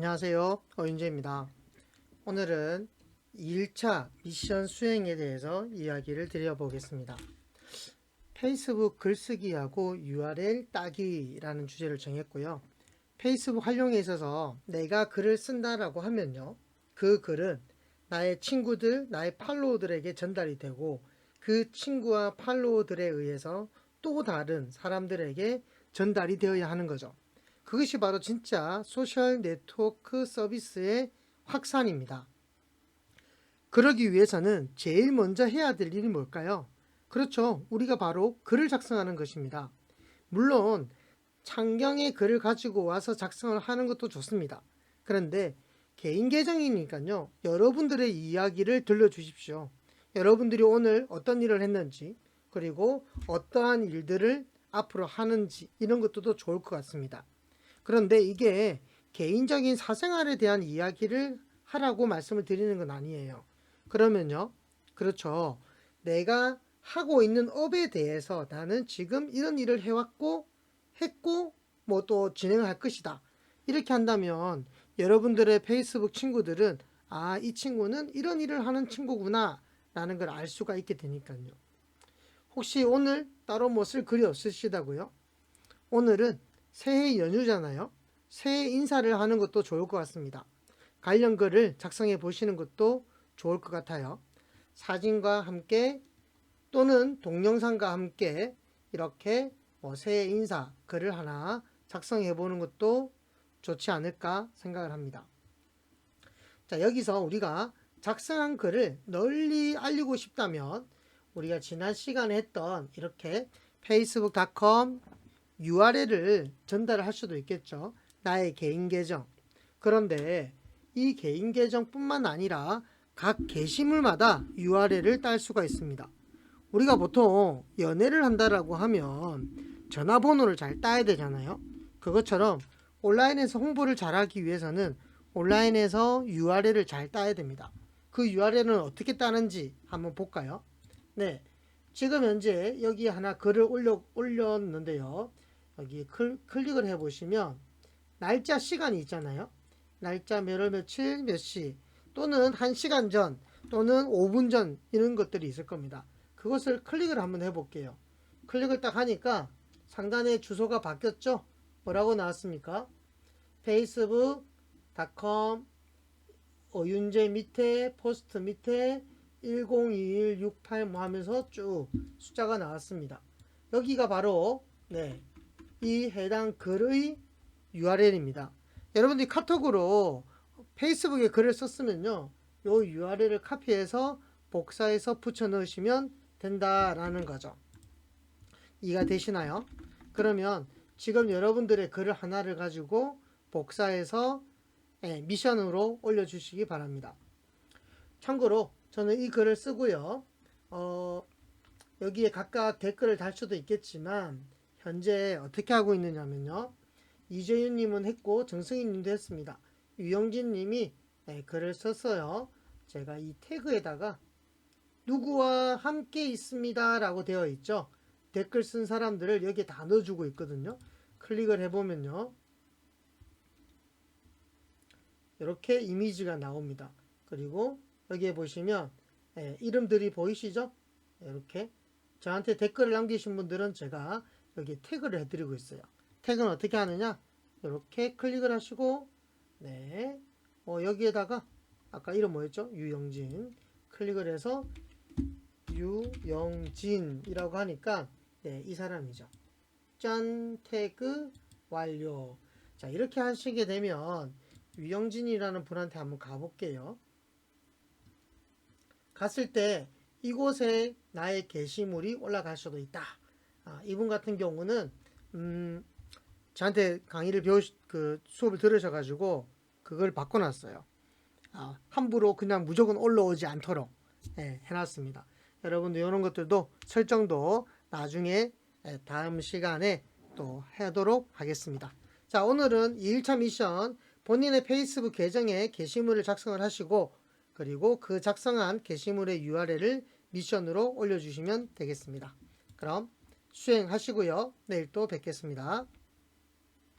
안녕하세요. 어윤재입니다. 오늘은 2일차 미션 수행에 대해서 이야기를 드려보겠습니다. 페이스북 글쓰기하고 URL 따기라는 주제를 정했고요. 페이스북 활용에 있어서 내가 글을 쓴다라고 하면요. 그 글은 나의 친구들, 나의 팔로워들에게 전달이 되고 그 친구와 팔로워들에 의해서 또 다른 사람들에게 전달이 되어야 하는 거죠. 그것이 바로 진짜 소셜 네트워크 서비스의 확산입니다. 그러기 위해서는 제일 먼저 해야 될 일이 뭘까요? 그렇죠. 우리가 바로 글을 작성하는 것입니다. 물론 창경의 글을 가지고 와서 작성을 하는 것도 좋습니다. 그런데 개인 계정이니까요. 여러분들의 이야기를 들려주십시오. 여러분들이 오늘 어떤 일을 했는지 그리고 어떠한 일들을 앞으로 하는지 이런 것도 좋을 것 같습니다. 그런데 이게 개인적인 사생활에 대한 이야기를 하라고 말씀을 드리는 건 아니에요. 그러면요. 그렇죠. 내가 하고 있는 업에 대해서 나는 지금 이런 일을 해왔고, 했고, 뭐 또 진행을 할 것이다. 이렇게 한다면 여러분들의 페이스북 친구들은 아, 이 친구는 이런 일을 하는 친구구나. 라는 걸 알 수가 있게 되니까요. 혹시 오늘 따로 뭐 쓸 글이 없으시다고요? 오늘은 새해 연휴잖아요. 새해 인사를 하는 것도 좋을 것 같습니다. 관련 글을 작성해 보시는 것도 좋을 것 같아요. 사진과 함께 또는 동영상과 함께 이렇게 뭐 새해 인사 글을 하나 작성해 보는 것도 좋지 않을까 생각을 합니다. 자, 여기서 우리가 작성한 글을 널리 알리고 싶다면 우리가 지난 시간에 했던 이렇게 facebook.com URL을 전달을 할 수도 있겠죠. 나의 개인 계정. 그런데 이 개인 계정뿐만 아니라 각 게시물마다 URL을 딸 수가 있습니다. 우리가 보통 연애를 한다라고 하면 전화번호를 잘 따야 되잖아요. 그것처럼 온라인에서 홍보를 잘하기 위해서는 온라인에서 URL을 잘 따야 됩니다. 그 URL은 어떻게 따는지 한번 볼까요? 네. 지금 현재 여기 하나 글을 올려, 올렸는데요. 여기 클, 클릭을 해보시면 날짜 시간이 있잖아요. 날짜 몇월 며칠 몇 시 또는 1시간 전 또는 5분 전 이런 것들이 있을 겁니다. 그것을 클릭을 한번 해볼게요. 클릭을 딱 하니까 상단에 주소가 바뀌었죠? 뭐라고 나왔습니까? facebook.com 어윤재 밑에 포스트 밑에 102168 뭐 하면서 쭉 숫자가 나왔습니다. 여기가 바로 네, 이 해당 글의 URL입니다. 여러분들이 카톡으로 페이스북에 글을 썼으면요. 요 URL을 카피해서 복사해서 붙여 넣으시면 된다라는 거죠. 이해가 되시나요? 그러면 지금 여러분들의 글을 하나를 가지고 복사해서 예, 미션으로 올려주시기 바랍니다. 참고로 저는 이 글을 쓰고요. 어, 여기에 각각 댓글을 달 수도 있겠지만 현재 어떻게 하고 있느냐면요. 이재윤님은 했고 정승희님도 했습니다. 유영진님이 네, 글을 썼어요. 제가 이 태그에다가 누구와 함께 있습니다 라고 되어 있죠. 댓글 쓴 사람들을 여기에 다 넣어주고 있거든요. 클릭을 해보면요. 이렇게 이미지가 나옵니다. 그리고 여기에 보시면 예, 이름들이 보이시죠? 이렇게 저한테 댓글을 남기신 분들은 제가 여기 태그를 해드리고 있어요. 태그는 어떻게 하느냐? 이렇게 클릭을 하시고 네, 어, 여기에다가 아까 이름 뭐였죠? 유영진 클릭을 해서 유영진이라고 하니까 네, 이 사람이죠. 짠 태그 완료. 자 이렇게 하시게 되면 유영진이라는 분한테 한번 가볼게요. 갔을 때 이곳에 나의 게시물이 올라갈 수도 있다. 아, 이분 같은 경우는 음, 저한테 강의를 배우 그 수업을 들으셔가지고 그걸 바꿔놨어요. 아, 함부로 그냥 무조건 올라오지 않도록 예, 해놨습니다. 여러분들 이런 것들도 설정도 나중에 예, 다음 시간에 또 하도록 하겠습니다. 자 오늘은 2일차 미션 본인의 페이스북 계정에 게시물을 작성을 하시고 그리고 그 작성한 게시물의 URL을 미션으로 올려주시면 되겠습니다. 그럼 수행하시고요. 내일 또 뵙겠습니다.